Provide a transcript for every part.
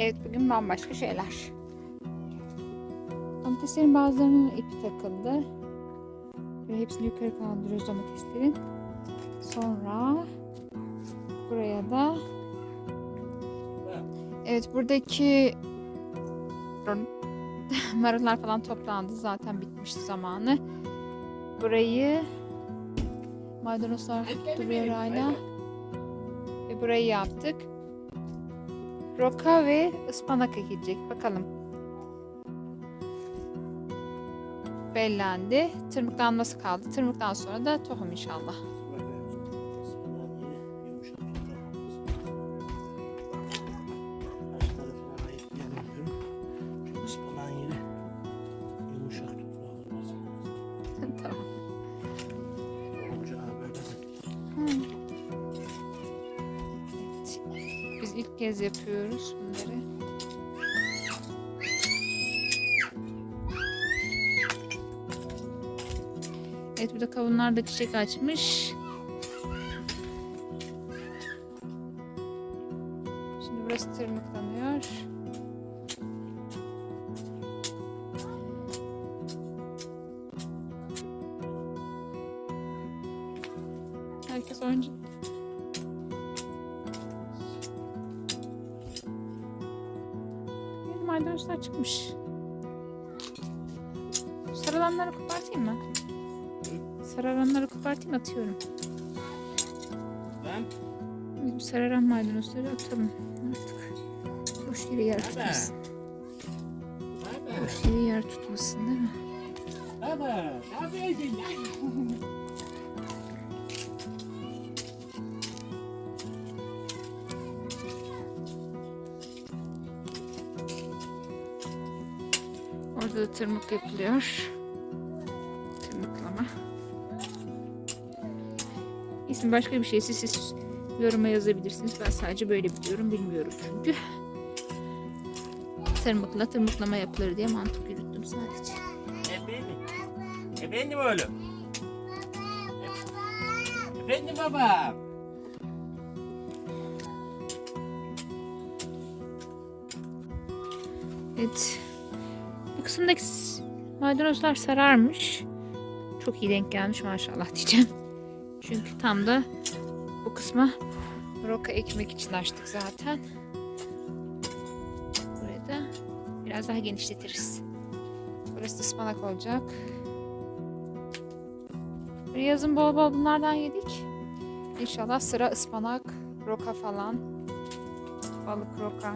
Evet bugün bambaşka şeyler. Domateslerin bazılarının ipi takıldı. Böyle hepsini yukarı kaldırıyoruz domateslerin. Sonra buraya da Evet buradaki marullar falan toplandı. Zaten bitmişti zamanı. Burayı maydanozlar duruyor hala. Ve burayı yaptık. Roka ve ıspanak ekilecek. Bakalım. Bellendi. Tırmıklanması kaldı. Tırmıktan sonra da tohum inşallah. Kez yapıyoruz bunları. Evet burada kavunlar da çiçek açmış. Maydanozlar çıkmış. Sarılanları kopartayım mı? Sarılanları kopartayım atıyorum. Ben Bizim sararan maydanozları atalım artık. Boş yere yer tutmasın. Boş yere yer tutmasın değil mi? baba, ne yapıyorsun? Tırmık yapılıyor. Tırmıklama. İsmi başka bir şeyse siz yoruma yazabilirsiniz. Ben sadece böyle biliyorum. Bilmiyorum çünkü. Tırmıkla tırmıklama yapılır diye mantık yürüttüm sadece. Efendim, efendim oğlum. Efendim baba. Evet. S- maydanozlar sararmış. Çok iyi denk gelmiş maşallah diyeceğim. Çünkü tam da bu kısma roka ekmek için açtık zaten. Burayı da biraz daha genişletiriz. Burası da ıspanak olacak. Yazın bol bol bunlardan yedik. İnşallah sıra ıspanak, roka falan. Balık roka.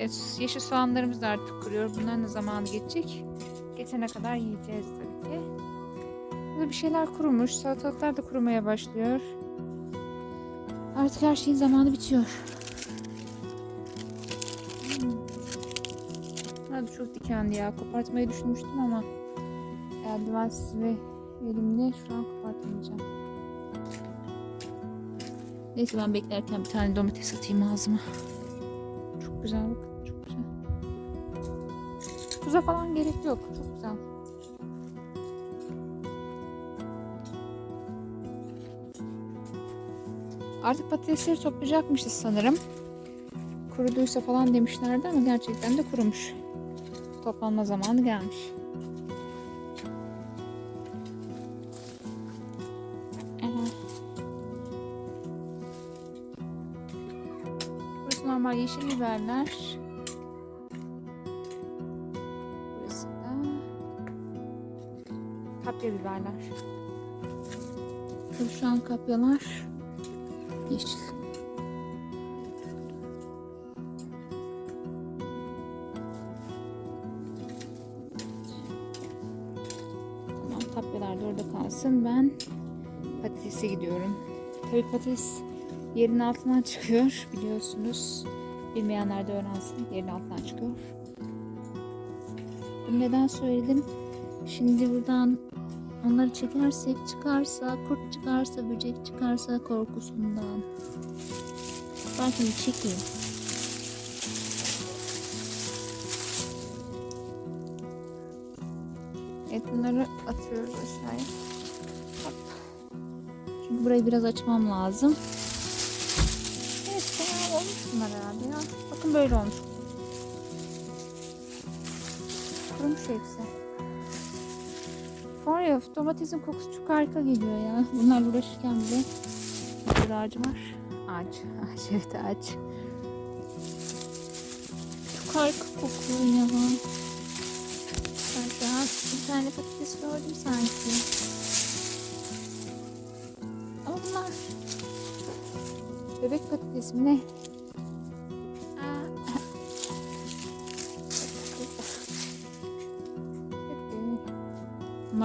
Evet, yeşil soğanlarımız da artık kuruyor. Bunların da zamanı geçecek. Geçene kadar yiyeceğiz tabii ki. Burada bir şeyler kurumuş. Salatalıklar da kurumaya başlıyor. Artık her şeyin zamanı bitiyor. Hmm. Hadi çok dikenli ya. Kopartmayı düşünmüştüm ama eldivensiz ve elimle şu an kopartamayacağım. Neyse ben beklerken bir tane domates atayım ağzıma. Çok güzel bakın. Tuza falan gerek yok. Çok güzel. Artık patatesleri toplayacakmışız sanırım. Kuruduysa falan demişlerdi ama gerçekten de kurumuş. Toplanma zamanı gelmiş. Burası normal yeşil biberler. Kapya biberler. Tabii şu an kapyalar yeşil. Tamam kapyalar da orada kalsın. Ben patatese gidiyorum. Tabii patates yerin altından çıkıyor biliyorsunuz. Bilmeyenler de öğrensin. Yerin altından çıkıyor. Bunu neden söyledim? Şimdi buradan onları çekersek çıkarsa, kurt çıkarsa, böcek çıkarsa korkusundan. Şimdi çekeyim. Evet bunları atıyoruz aşağıya. Hop. Çünkü burayı biraz açmam lazım. Evet fena olmuş bunlar herhalde ya. Bakın Bakın böyle olmuş. Ya domatesin kokusu çok harika geliyor ya. Bunlar uğraşırken bile. Bir ağacı var. Ağaç. Ağaç evet ağaç. Çok harika kokuyor ya. Ben daha bir tane patates gördüm sanki. Ama bunlar bebek patatesi mi ne?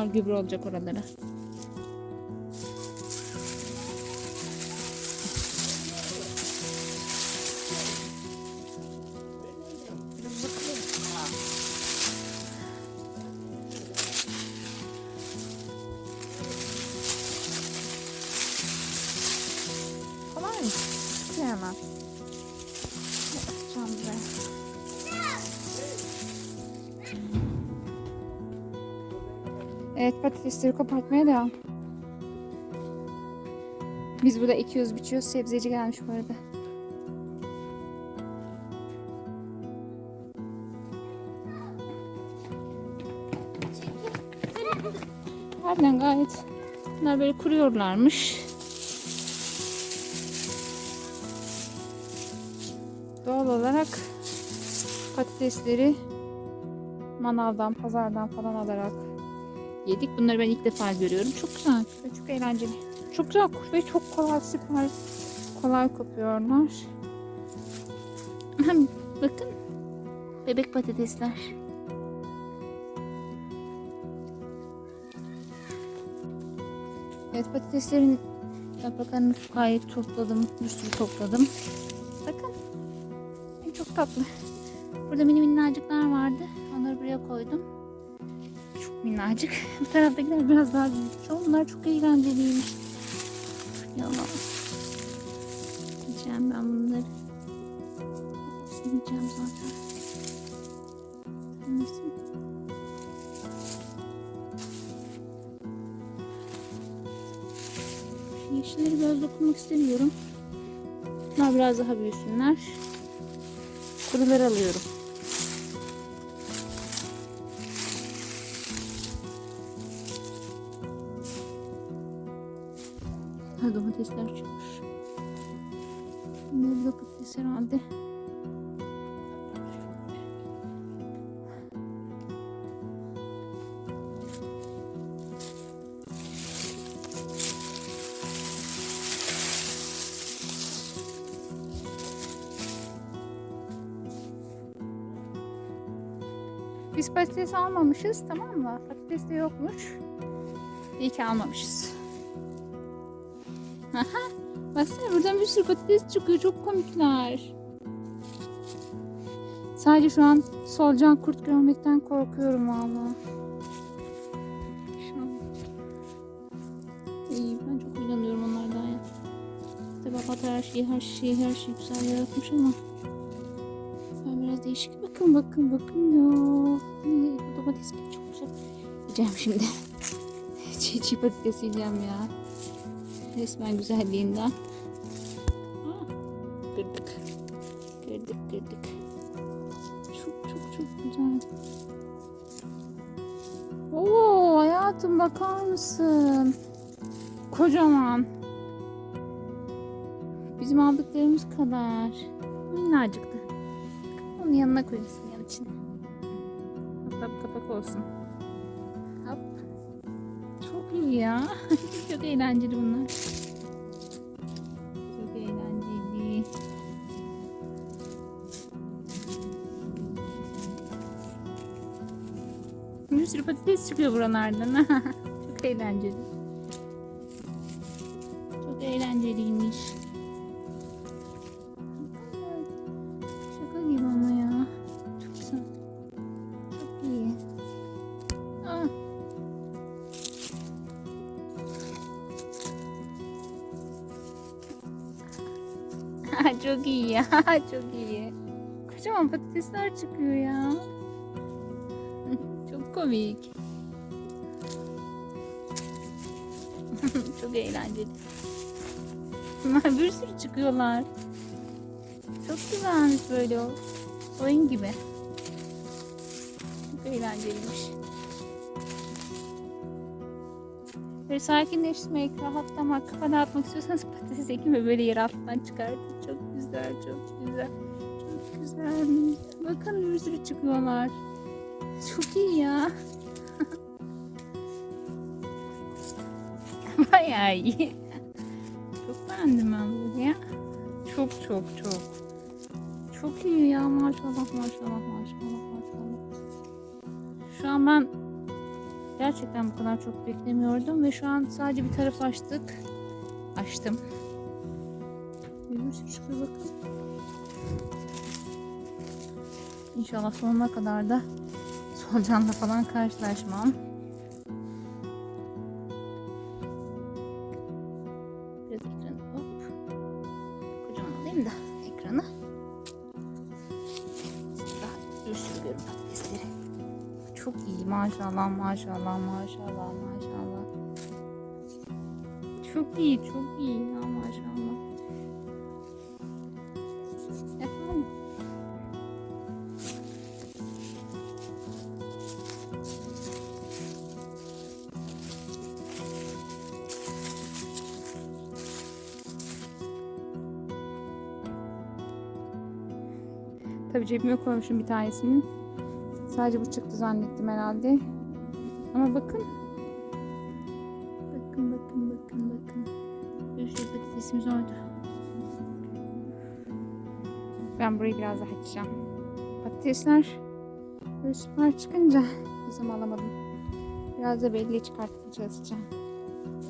Bunlar gübre olacak oralara. Evet patatesleri kopartmaya devam. Biz burada ekiyoruz biçiyoruz. Sebzeci gelmiş bu arada. Harbiden gayet bunlar böyle kuruyorlarmış. Doğal olarak patatesleri manavdan, pazardan falan alarak yedik. Bunları ben ilk defa görüyorum. Çok güzel, çok, çok eğlenceli. Çok güzel ve çok kolay, süper kolay kopuyorlar. Bakın bebek patatesler. Evet patateslerin yapraklarını gayet topladım. Bir sürü topladım. Bakın. Çok tatlı. Burada mini minnacıklar vardı. Onları buraya koydum. Minnacık. Bu taraftakiler biraz daha büyük. Onlar çok eğlenceliymiş. Yalan. Yiyeceğim ben bunları. Yiyeceğim zaten. Şu yeşilleri biraz dokunmak istemiyorum. Bunlar biraz daha büyüsünler. Kuruları alıyorum. Ha domatesler çıkmış. Bunlar da patates herhalde. Biz patates almamışız tamam mı? Patates de yokmuş. İyi ki almamışız. Baksana buradan bir sürü patates çıkıyor. Çok komikler. Sadece şu an solucan kurt görmekten korkuyorum valla. İyi ben çok inanıyorum onlardan ya. Tabi Apat her şeyi her şeyi her şeyi güzel yaratmış ama ben biraz değişik. Bakın bakın bakın ya. Bu domates gibi çok güzel. Yiyeceğim şimdi. çiğ çiğ patates yiyeceğim ya. Resmen güzelliğinden. Mısın? Kocaman. Bizim aldıklarımız kadar. Minnacıktı. Onun yanına koyarsın yan içine. Hatta kapak olsun. Hop. Çok iyi ya. Çok eğlenceli bunlar. Çok eğlenceli. Bir sürü patates çıkıyor buralardan. Çok eğlenceli. Çok eğlenceliymiş. Şaka gibi ama ya. Çok güzel. Çok iyi. Ah. Çok iyi ya. Çok iyi. Kocaman patatesler çıkıyor ya. Çok komik. Çok eğlenceli. Bunlar bir sürü çıkıyorlar. Çok güzelmiş böyle o. Oyun gibi. Çok eğlenceliymiş. Böyle sakinleşmek, rahatlamak, kafa dağıtmak istiyorsanız patates ekin ve böyle yer altından çıkartın. Çok güzel, çok güzel. Çok güzel. Bakın bir sürü çıkıyorlar. Çok iyi ya. Bayağı iyi. Çok beğendim ben bunu ya. Çok çok çok. Çok iyi ya maşallah maşallah maşallah maşallah. Şu an ben gerçekten bu kadar çok beklemiyordum ve şu an sadece bir taraf açtık. Açtım. Sürü çıkıyor bakın. İnşallah sonuna kadar da solucanla falan karşılaşmam. Maşallah maşallah maşallah maşallah. Çok iyi çok iyi ya maşallah. Tabii cebime koymuşum bir tanesini. Sadece bu çıktı zannettim herhalde. Ama bakın. Bakın bakın bakın bakın. Bir sürü patatesimiz oldu. Ben burayı biraz daha açacağım. Patatesler böyle süper çıkınca kızım alamadım. Biraz da belli çıkartmaya çalışacağım.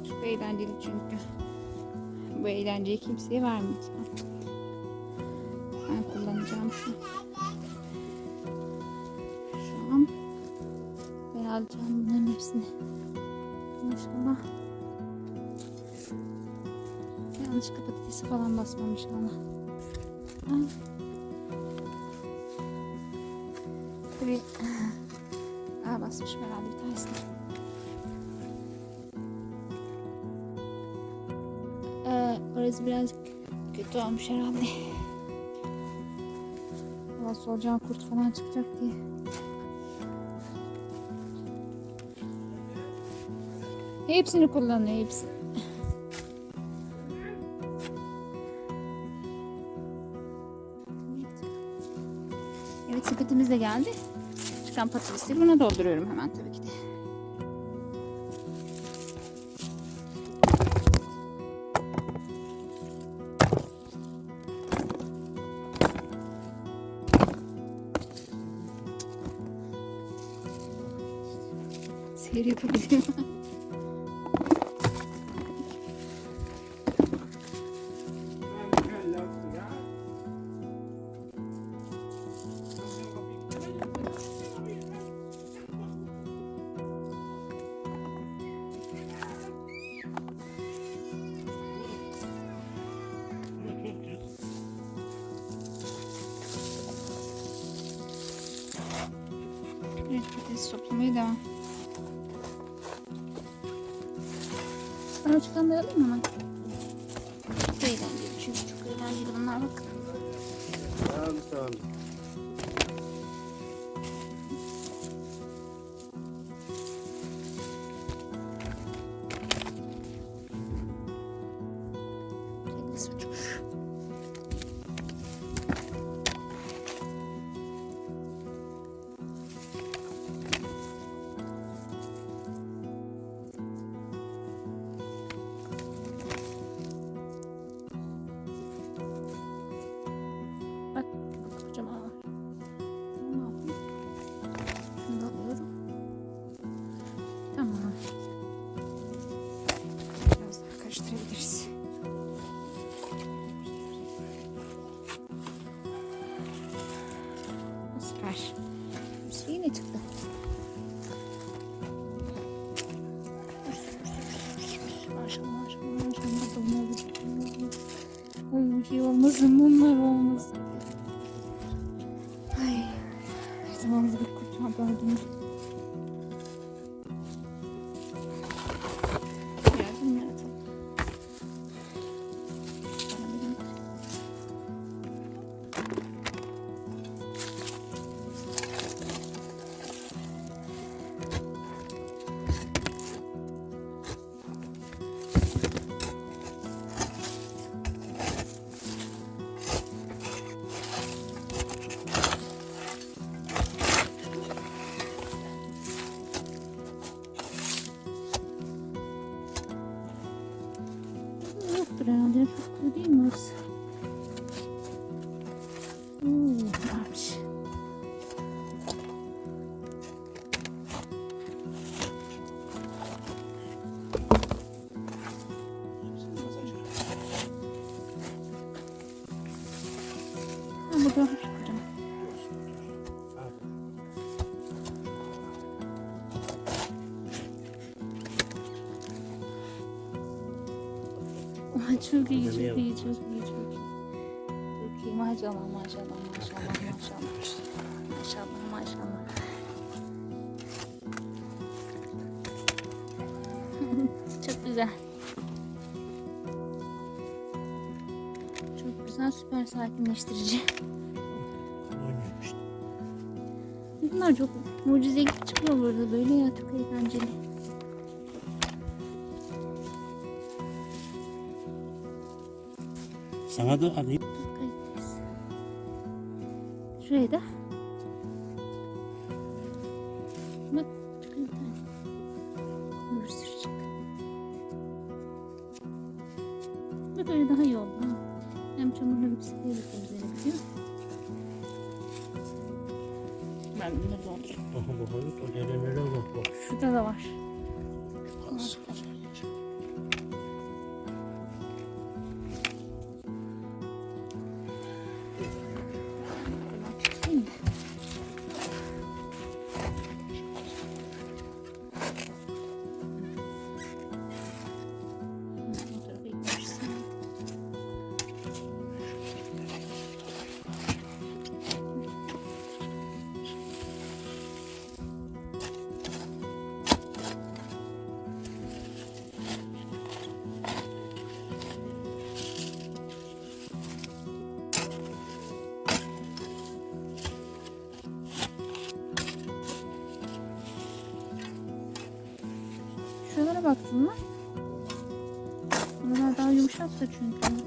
Çok eğlenceli çünkü. Bu eğlenceyi kimseye vermeyeceğim. Ben kullanacağım. Şu alacağım bunların hepsini. Maşallah. Yanlışlıkla patatesi falan basmam inşallah. Ha. Tabii. Aa basmışım herhalde bir tanesini. Ee, orası biraz kötü olmuş herhalde. Valla solucan kurt falan çıkacak diye. Hepsini kullanıyor hepsini. Evet sepetimiz de geldi. Çıkan patatesleri buna dolduruyorum hemen tabii ki de. Seyir yapabiliyorum. patates toplamaya devam. Ben o çıkanları alayım hemen? Çok eğlenceli çünkü çok eğlenceli bunlar bakın. Tamam tamam. Kendisi bir Çok iyi, çok iyi, çok iyi, çok iyi. Çok iyi. Maşallah, maşallah, maşallah, maşallah. Maşallah, maşallah. çok güzel. Çok güzel, süper sakinleştirici. Bunlar çok mucize çıkıyor burada böyle ya çok eğlenceli. Sana da alayım. Şuraya da. Bak bir tane. Bir sürü çık. Bak öyle daha iyi oldu. ha. Hem çamurları bisiklete de temizlenebiliyor. Ben bunları doldurayım. Aha bakalım. Şurada da var. Mı? Buralar daha yumuşaktı çünkü.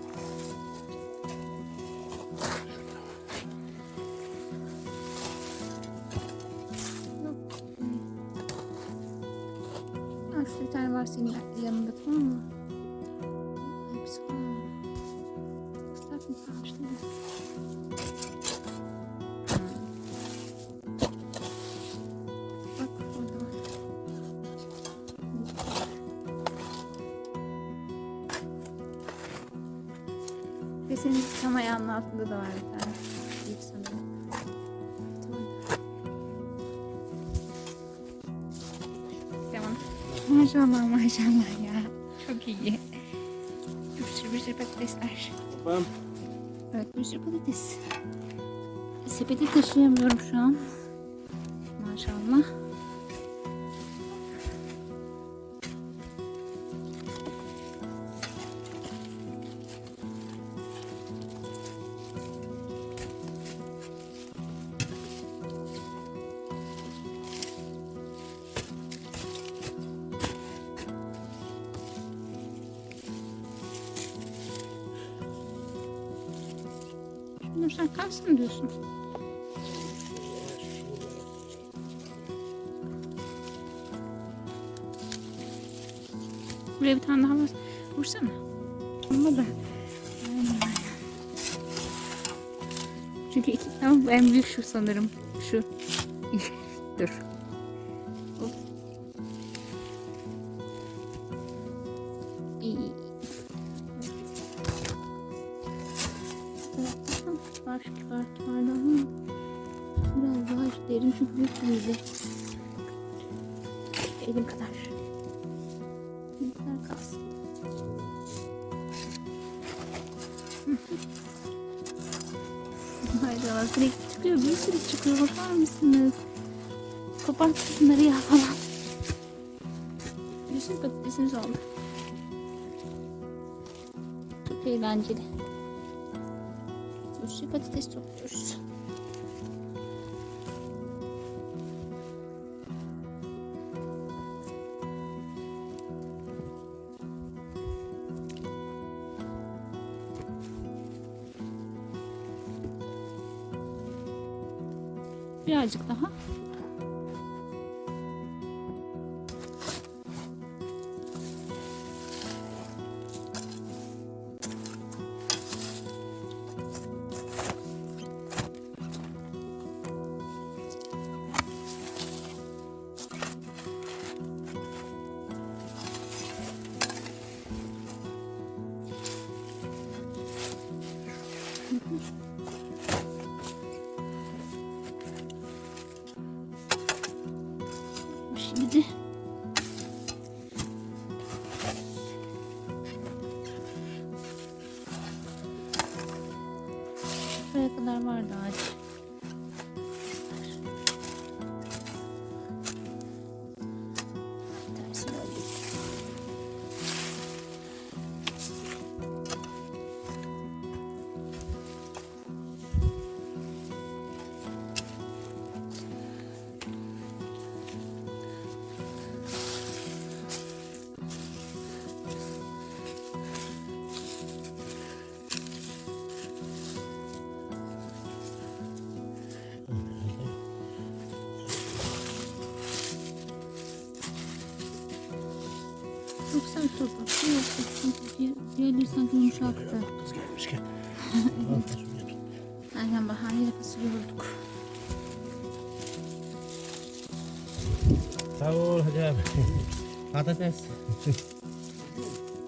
Şurada bir tane var senin yanında tamam mı? Senin tam ayağının altında da var bir tane. Büyük sanırım. Tamam. Tamam. Maşallah maşallah ya. Çok iyi. Bir sürü bir sürü patatesler. Babam. Evet bir sürü patates. Sepeti taşıyamıyorum şu an. Sen kalsın diyorsun. Buraya bir tane daha var. Vursana. Ama da. Çünkü iki ama en büyük şu sanırım. Şu. Dur. Derin çünkü büyük bir yüzey. Elim kadar. Ne kadar kalsın. Allah sürekli çıkıyor. Bir sürü çıkıyor. Bakar mısınız? Kopart bunları ya falan. Bir sürü patatesimiz oldu. Çok eğlenceli. Bir sürü patates topluyoruz. Birazcık daha. Hacı abi. Patates.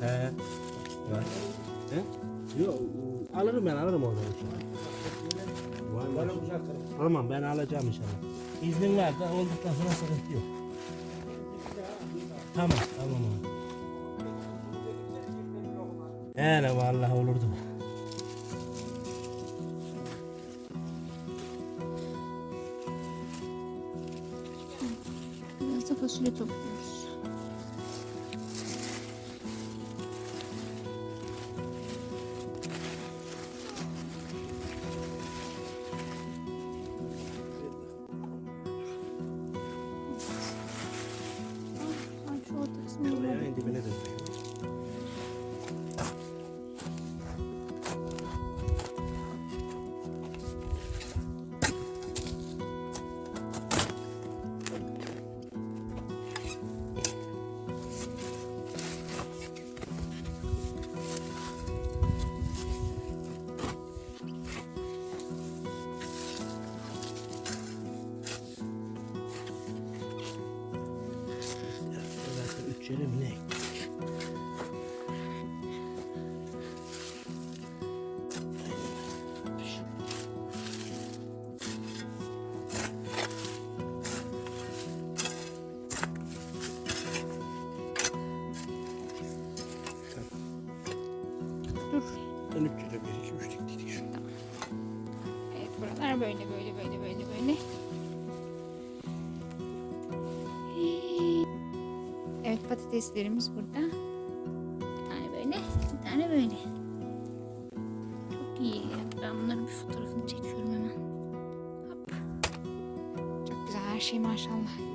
He. Var. He? Yok alırım ben alırım oradan. Var mı? Tamam ben alacağım inşallah. İznin var da olduktan sonra sıkıntı yok. Tamam tamam abi. Hele vallahi olurdu. Biraz patateslerimiz burada. Bir tane böyle, bir tane böyle. Çok iyi. Ben bunların bir fotoğrafını çekiyorum hemen. Hop. Çok güzel her şey maşallah.